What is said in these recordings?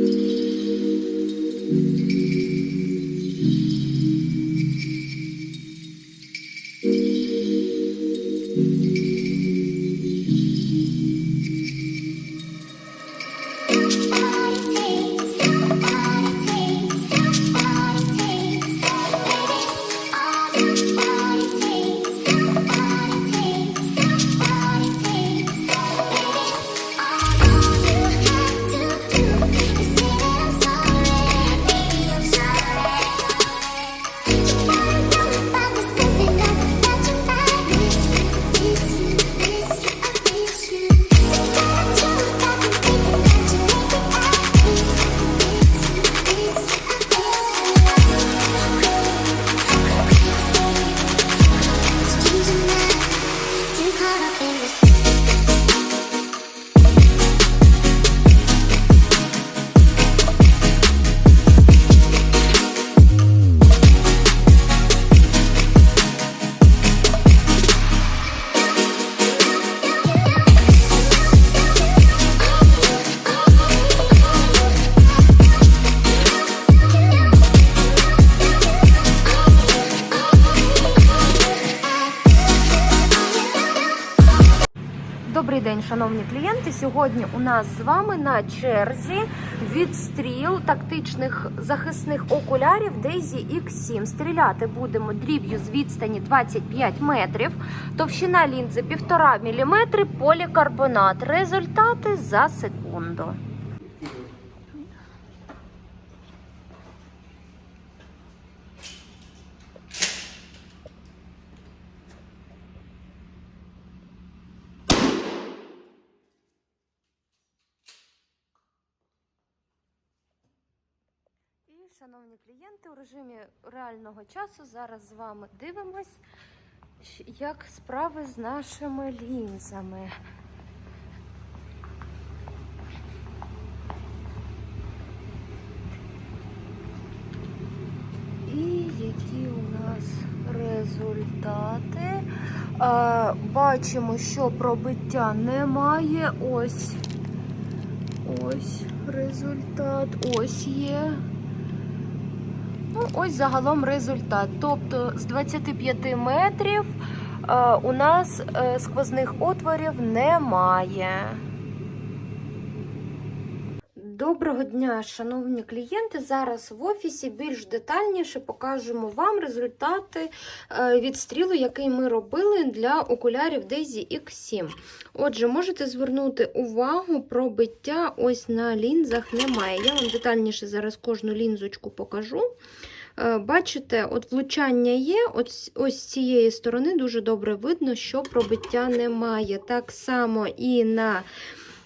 thank mm-hmm. you Добрий день, шановні клієнти. Сьогодні у нас з вами на черзі відстріл тактичних захисних окулярів Daisy X7. Стріляти будемо дріб'ю з відстані 25 метрів, товщина лінзи 1,5 мм, полікарбонат. Результати за секунду. І, шановні клієнти, у режимі реального часу зараз з вами дивимось, як справи з нашими лінзами. І які у нас результати? Бачимо, що пробиття немає. Ось. Ось результат. Ось є. Ну, ось загалом результат. Тобто з 25 метрів е, у нас е, сквозних отворів немає. Доброго дня, шановні клієнти. Зараз в офісі більш детальніше покажемо вам результати е, відстрілу, який ми робили для окулярів Daisy X7. Отже, можете звернути увагу, пробиття ось на лінзах немає. Я вам детальніше зараз кожну лінзочку покажу. Е, Бачите, от влучання є, от ось з цієї сторони дуже добре видно, що пробиття немає. Так само і на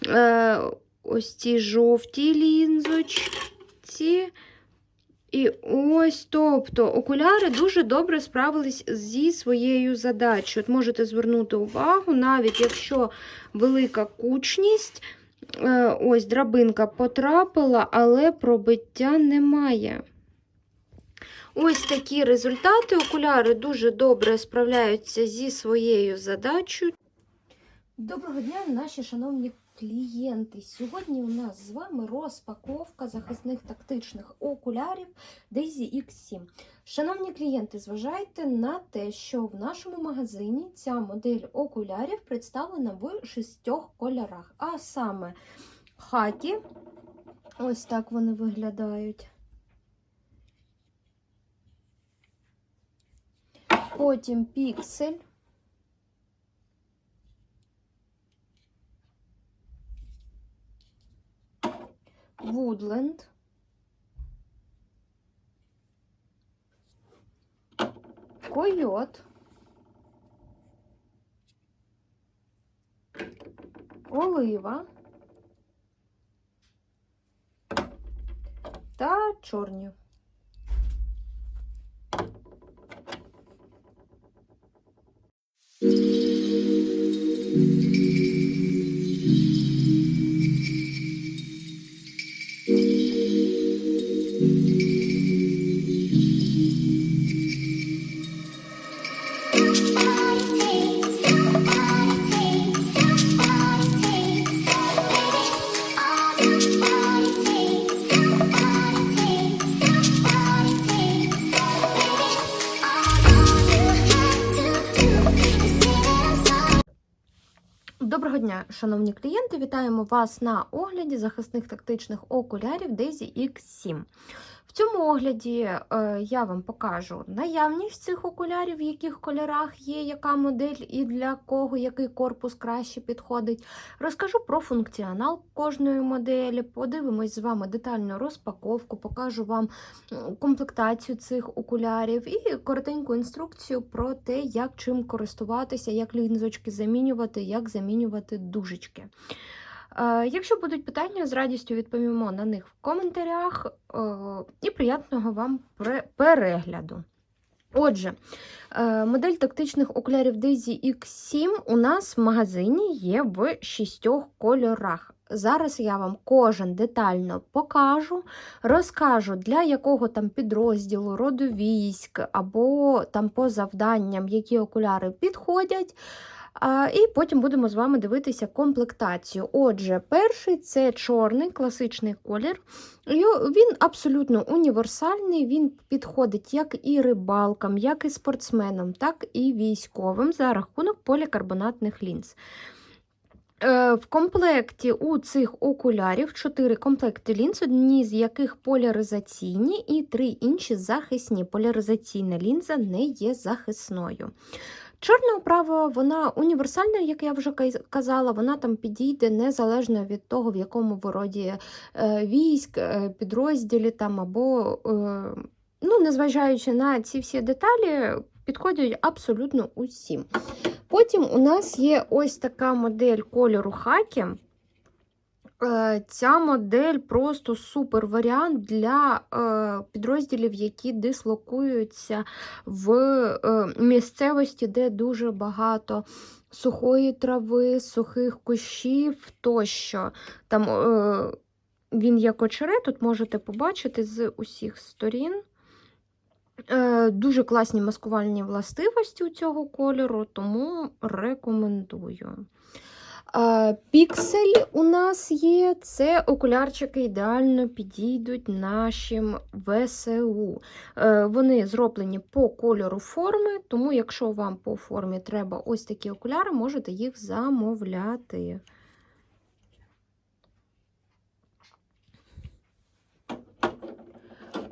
е, ось ці жовті лінзочці. І ось, тобто, окуляри дуже добре справились зі своєю задачею. От можете звернути увагу, навіть якщо велика кучність, е, ось драбинка потрапила, але пробиття немає. Ось такі результати. Окуляри дуже добре справляються зі своєю задачею. Доброго дня, наші шановні клієнти. Сьогодні у нас з вами розпаковка захисних тактичних окулярів Daisy X7. Шановні клієнти, зважайте на те, що в нашому магазині ця модель окулярів представлена в шістьох кольорах. А саме хакі, ось так вони виглядають. Потім піксель. Вудленд. Койот. Олива. Та чорні. Шановні клієнти! Вітаємо вас на огляді захисних тактичних окулярів Daisy X7. В цьому огляді е, я вам покажу наявність цих окулярів, в яких кольорах є, яка модель і для кого який корпус краще підходить. Розкажу про функціонал кожної моделі, подивимось з вами детальну розпаковку, покажу вам комплектацію цих окулярів і коротеньку інструкцію про те, як чим користуватися, як лінзочки замінювати, як замінювати дужечки. Е, Якщо будуть питання, з радістю відповімо на них в коментарях е, і приємного вам перегляду. Отже, е, модель тактичних окулярів Daisy X7 у нас в магазині є в шістьох кольорах. Зараз я вам кожен детально покажу, розкажу, для якого там підрозділу, роду військ або там по завданням, які окуляри підходять. І потім будемо з вами дивитися комплектацію. Отже, перший це чорний класичний колір. Він абсолютно універсальний, він підходить як і рибалкам, як і спортсменам, так і військовим за рахунок полікарбонатних лінз. Е, В комплекті у цих окулярів 4 комплекти лінз, одні з яких поляризаційні, і 3 інші захисні. Поляризаційна лінза не є захисною. Чорна оправа, вона універсальна, як я вже казала, вона там підійде незалежно від того, в якому ви роді е, військ, е, підрозділі там або, е, ну, незважаючи на ці всі деталі, підходять абсолютно усім. Потім у нас є ось така модель кольору хакі. Е, Ця модель просто супер варіант для е, підрозділів, які дислокуються в е, місцевості, де дуже багато сухої трави, сухих кущів тощо. Там він як очерет, тут можете побачити з усіх сторін. Дуже класні маскувальні властивості у цього кольору, тому рекомендую. Піксель у нас є. Це окулярчики ідеально підійдуть нашим ВСУ. Е, Вони зроблені по кольору форми, тому якщо вам по формі треба ось такі окуляри, можете їх замовляти.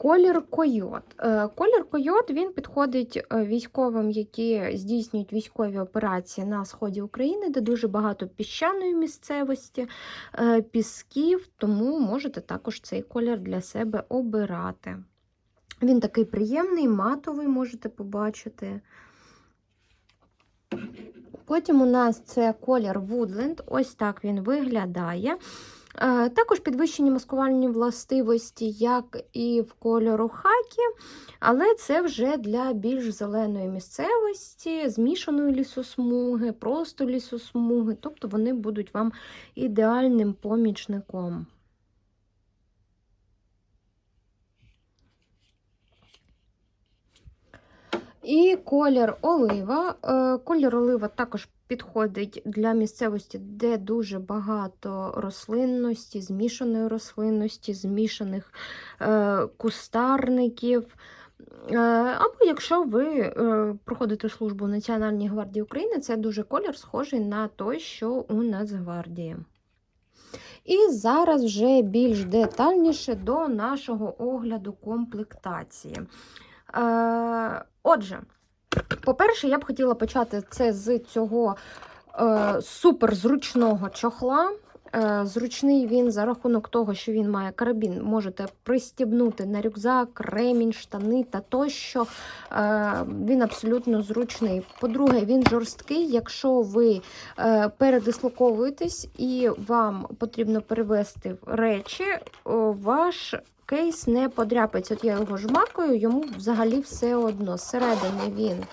Колір койот. Е, Колір койот він підходить е, військовим, які здійснюють військові операції на сході України, де дуже багато піщаної місцевості, е, пісків, тому можете також цей колір для себе обирати. Він такий приємний, матовий, можете побачити. Потім у нас це колір Woodland, ось так він виглядає. Е, Також підвищені маскувальні властивості, як і в кольору хакі, але це вже для більш зеленої місцевості, змішаної лісосмуги, просто лісосмуги, тобто вони будуть вам ідеальним помічником. І колір олива. Е, Колір олива також підходить для місцевості, де дуже багато рослинності, змішаної рослинності, змішаних е, кустарників. Е, Або якщо ви е, проходите службу в Національній гвардії України, це дуже колір схожий на той, що у Нацгвардії. І зараз вже більш детальніше до нашого огляду комплектації. Е, Отже, по-перше, я б хотіла почати це з цього е, суперзручного чохла. Е, зручний він за рахунок того, що він має карабін, можете пристібнути на рюкзак, ремінь, штани та тощо. Е, він абсолютно зручний. По-друге, він жорсткий. Якщо ви е, передислоковуєтесь і вам потрібно перевести речі, ваш кейс не подряпається. От я його жмакаю, йому взагалі все одно. Зсередини він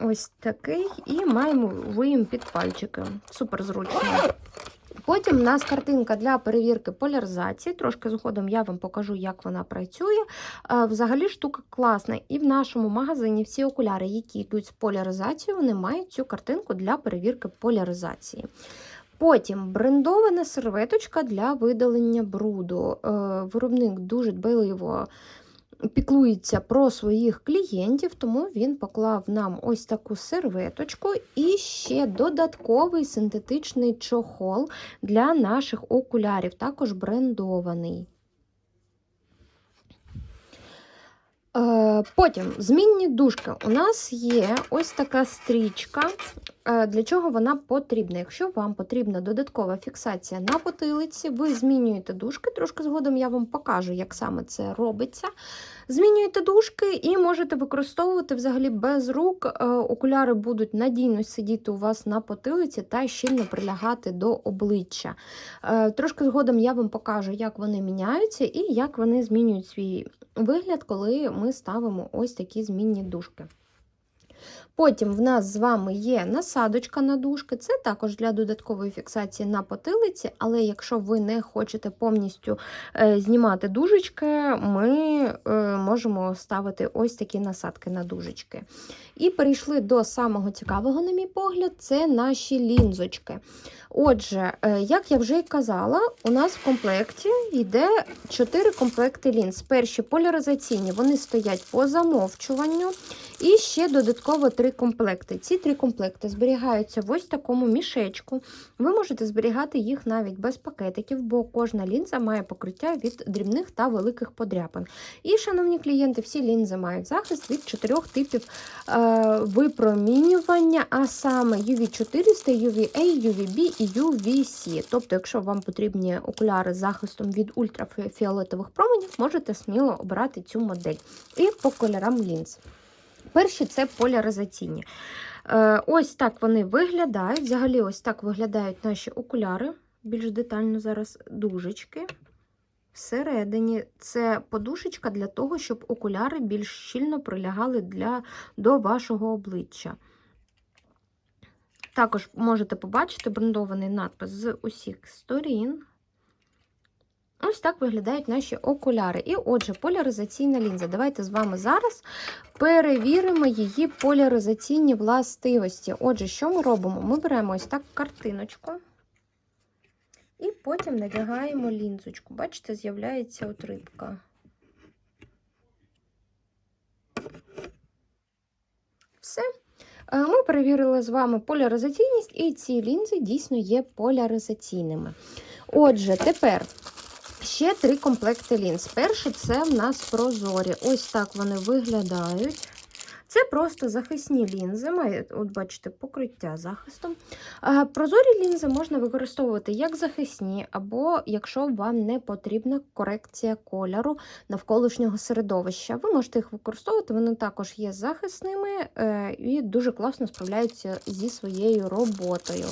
ось такий, і маємо виїм під пальчики. Супер зручно. Потім у нас картинка для перевірки поляризації. Трошки згодом я вам покажу, як вона працює. Е, Взагалі штука класна. І в нашому магазині всі окуляри, які йдуть з поляризацією, вони мають цю картинку для перевірки поляризації. Потім брендована серветочка для видалення бруду. Е, Виробник дуже дбайливо піклується про своїх клієнтів, тому він поклав нам ось таку серветочку і ще додатковий синтетичний чохол для наших окулярів, також брендований. Е, Потім змінні дужки. У нас є ось така стрічка. Е, Для чого вона потрібна? Якщо вам потрібна додаткова фіксація на потилиці, ви змінюєте дужки. Трошки згодом я вам покажу, як саме це робиться. Змінюєте дужки і можете використовувати взагалі без рук. Е, Окуляри будуть надійно сидіти у вас на потилиці та щільно прилягати до обличчя. Е, Трошки згодом я вам покажу, як вони міняються і як вони змінюють свій вигляд, коли ми ставимо ось такі змінні дужки. Потім в нас з вами є насадочка на дужки, це також для додаткової фіксації на потилиці, але якщо ви не хочете повністю е, знімати дужечки, ми е, можемо ставити ось такі насадки на дужечки. І перейшли до самого цікавого, на мій погляд, це наші лінзочки. Отже, е, як я вже й казала, у нас в комплекті йде 4 комплекти лінз. Перші поляризаційні, вони стоять по замовчуванню. І ще додатково три комплекти. Ці три комплекти зберігаються в ось такому мішечку. Ви можете зберігати їх навіть без пакетиків, бо кожна лінза має покриття від дрібних та великих подряпин. І, шановні клієнти, всі лінзи мають захист від чотирьох типів е, випромінювання, а саме UV400, UVA, UVB і UVC. Тобто, якщо вам потрібні окуляри з захистом від ультрафіолетових променів, можете сміло обрати цю модель. І по кольорам лінз. Перші це поляризаційні. Е, Ось так вони виглядають. Взагалі, ось так виглядають наші окуляри. Більш детально зараз дужечки. Всередині це подушечка для того, щоб окуляри більш щільно прилягали для, до вашого обличчя. Також можете побачити брендований надпис з усіх сторін. Ось так виглядають наші окуляри. І отже, поляризаційна лінза. Давайте з вами зараз перевіримо її поляризаційні властивості. Отже, що ми робимо? Ми беремо ось так картиночку і потім надягаємо лінзочку. Бачите, з'являється от рибка. Все. Е, Ми перевірили з вами поляризаційність, і ці лінзи дійсно є поляризаційними. Отже, тепер ще три комплекти лінз. Перший це в нас прозорі. Ось так вони виглядають. Це просто захисні лінзи, от бачите, покриття захистом. Е, Прозорі лінзи можна використовувати як захисні, або якщо вам не потрібна корекція кольору навколишнього середовища. Ви можете їх використовувати, вони також є захисними е, і дуже класно справляються зі своєю роботою.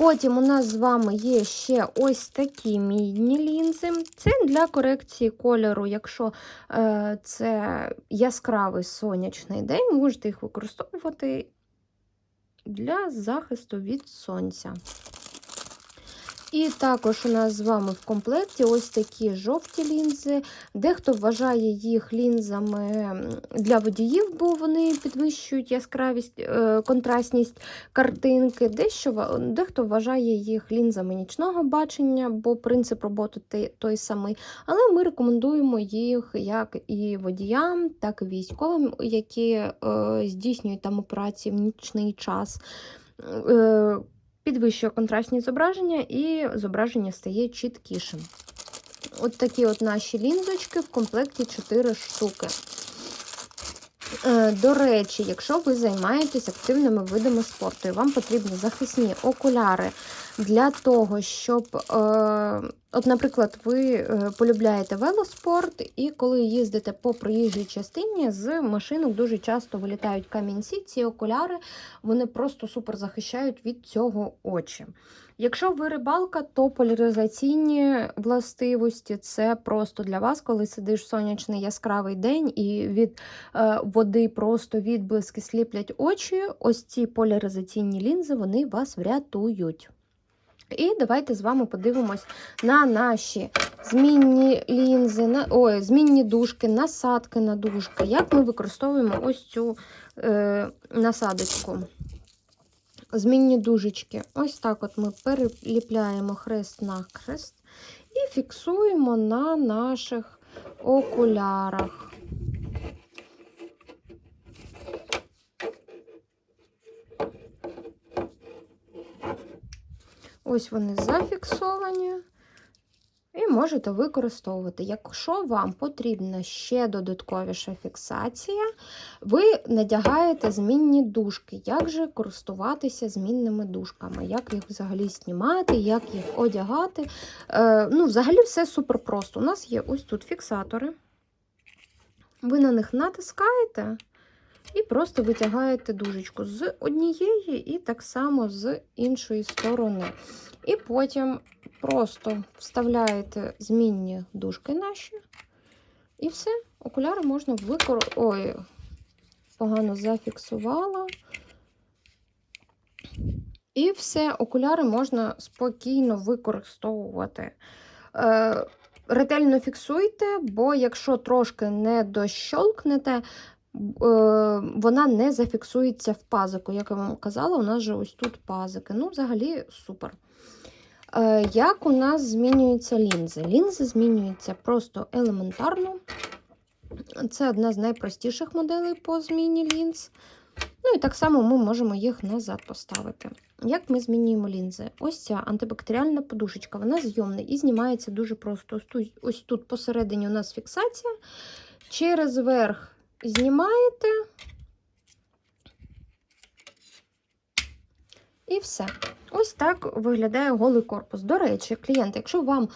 Потім у нас з вами є ще ось такі мідні лінзи. Це для корекції кольору, якщо е, це яскравий сонячний день, можете їх використовувати для захисту від сонця. І також у нас з вами в комплекті ось такі жовті лінзи. Дехто вважає їх лінзами для водіїв, бо вони підвищують яскравість, е, контрастність картинки. Дещо, дехто вважає їх лінзами нічного бачення, бо принцип роботи той самий. Але ми рекомендуємо їх як і водіям, так і військовим, які е, здійснюють там операції в нічний час. Підвищує контрастні зображення, і зображення стає чіткішим. От такі от наші лінзочки в комплекті 4 штуки. Е, До речі, якщо ви займаєтесь активними видами спорту, і вам потрібні захисні окуляри для того, щоб, е, от, наприклад, ви е, полюбляєте велоспорт, і коли їздите по проїжджій частині, з машинок дуже часто вилітають камінці. Ці окуляри вони просто супер захищають від цього очі. Якщо ви рибалка, то поляризаційні властивості це просто для вас, коли сидиш в сонячний яскравий день і від е, води просто відблиски сліплять очі. Ось ці поляризаційні лінзи вони вас врятують. І давайте з вами подивимось на наші змінні лінзи, на, ой, змінні дужки, насадки на дужки. Як ми використовуємо ось цю е, насадочку. Змінні дужечки. Ось так от ми переліпляємо хрест на хрест і фіксуємо на наших окулярах. Ось вони зафіксовані. І можете використовувати. Якщо вам потрібна ще додатковіша фіксація, ви надягаєте змінні дужки. Як же користуватися змінними дужками? Як їх взагалі знімати, як їх одягати? Е, ну, взагалі все супер просто. У нас є ось тут фіксатори. Ви на них натискаєте і просто витягаєте дужечку з однієї і так само з іншої сторони. І потім просто вставляєте змінні дужки наші, і все, окуляри можна використовувати. Ой, погано зафіксувала. І все, окуляри можна спокійно використовувати. Е, ретельно фіксуйте, бо якщо трошки не дощолкнете, вона не зафіксується в пазику. Як я вам казала, у нас же ось тут пазики. Ну, взагалі, супер. Е, Як у нас змінюються лінзи? Лінзи змінюються просто елементарно. Це одна з найпростіших моделей по зміні лінз. Ну і так само ми можемо їх назад поставити. Як ми змінюємо лінзи? Ось ця антибактеріальна подушечка, вона зйомна і знімається дуже просто. Ось тут посередині у нас фіксація. Через верх знімаєте. І все. Ось так виглядає голий корпус. До речі, клієнти, якщо вам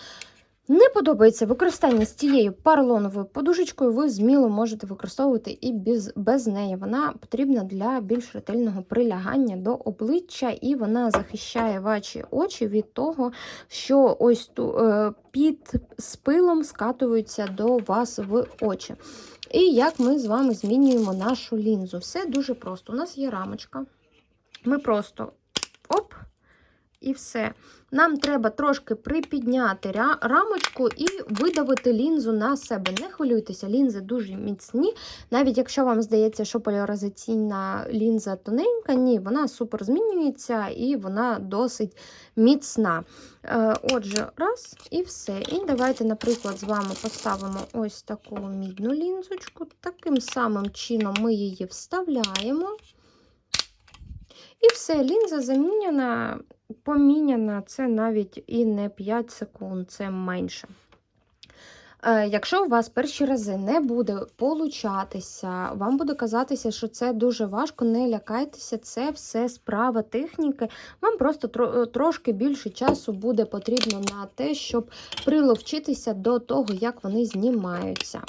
не подобається використання з цією поролоновою подушечкою, ви зміло можете використовувати і без, без неї. Вона потрібна для більш ретельного прилягання до обличчя, і вона захищає ваші очі від того, що ось ту, е, під спилом скатуються до вас в очі. І як ми з вами змінюємо нашу лінзу? Все дуже просто. У нас є рамочка. Ми просто і все. Нам треба трошки припідняти рамочку і видавити лінзу на себе. Не хвилюйтеся, лінзи дуже міцні. Навіть якщо вам здається, що поляризаційна лінза тоненька, ні, вона супер змінюється і вона досить міцна. Е, Отже, раз і все. І давайте, наприклад, з вами поставимо ось таку мідну лінзочку. Таким самим чином ми її вставляємо. І все, лінза заміняна, поміняна, це навіть і не 5 секунд, це менше. Е, Якщо у вас перші рази не буде получатися, вам буде казатися, що це дуже важко, не лякайтеся, це все справа техніки. Вам просто трошки більше часу буде потрібно на те, щоб приловчитися до того, як вони знімаються.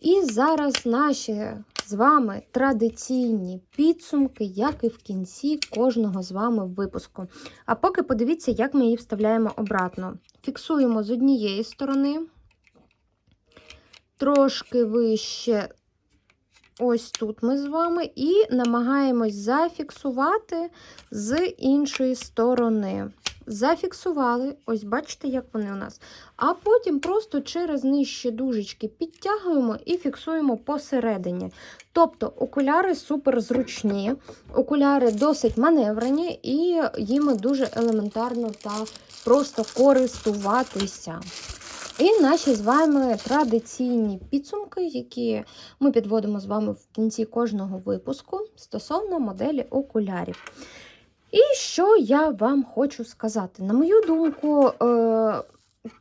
І зараз наші з вами традиційні підсумки, як і в кінці кожного з вами випуску. А поки подивіться, як ми її вставляємо обратно. Фіксуємо з однієї сторони, трошки вище, ось тут ми з вами, і намагаємось зафіксувати з іншої сторони. Зафіксували, ось бачите, як вони у нас. А потім просто через нижчі дужечки підтягуємо і фіксуємо посередині. Тобто окуляри супер зручні, окуляри досить маневрені, і їми дуже елементарно та просто користуватися. І наші з вами традиційні підсумки, які ми підводимо з вами в кінці кожного випуску стосовно моделі окулярів. І що я вам хочу сказати? На мою думку, е,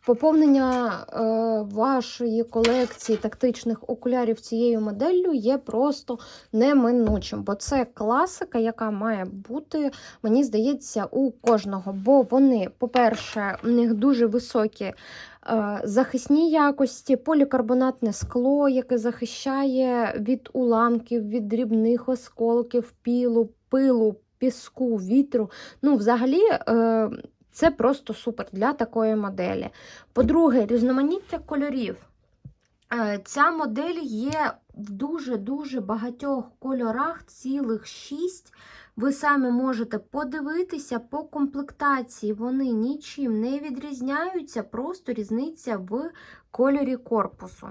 поповнення е, вашої колекції тактичних окулярів цією моделлю є просто неминучим, бо це класика, яка має бути, мені здається, у кожного. Бо вони, по-перше, у них дуже високі. е, Захисні якості, полікарбонатне скло, яке захищає від уламків, від дрібних осколків, пілу, пилу, піску, вітру. Ну, взагалі, е, це просто супер для такої моделі. По-друге, різноманіття кольорів. Е, Ця модель є в дуже-дуже багатьох кольорах, цілих шість. Ви самі можете подивитися по комплектації. Вони нічим не відрізняються, просто різниця в кольорі корпусу.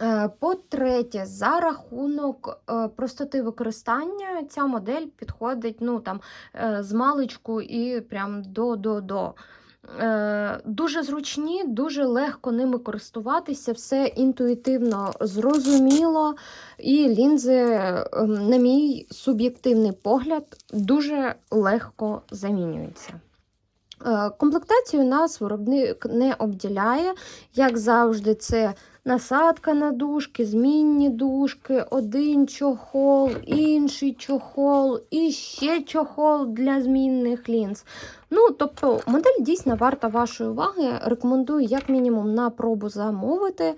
Е, По-третє, за рахунок е, простоти використання ця модель підходить ну, там, е, з маличку і прям до-до-до. Дуже зручні, дуже легко ними користуватися, все інтуїтивно зрозуміло. І лінзи, на мій суб'єктивний погляд, дуже легко замінюються. Комплектацію нас виробник не обділяє. Як завжди, це насадка на дужки, змінні дужки, один чохол, інший чохол і ще чохол для змінних лінз. Ну, тобто, модель дійсно варта вашої уваги. Рекомендую, як мінімум, на пробу замовити.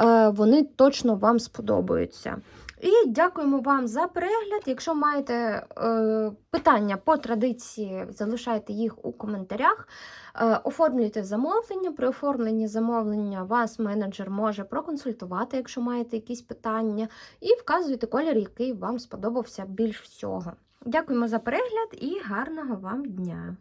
Е, Вони точно вам сподобаються. І дякуємо вам за перегляд. Якщо маєте е, питання по традиції, залишайте їх у коментарях. Е, оформлюйте замовлення. При оформленні замовлення вас менеджер може проконсультувати, якщо маєте якісь питання, і вказуйте колір, який вам сподобався більш всього. Дякуємо за перегляд і гарного вам дня!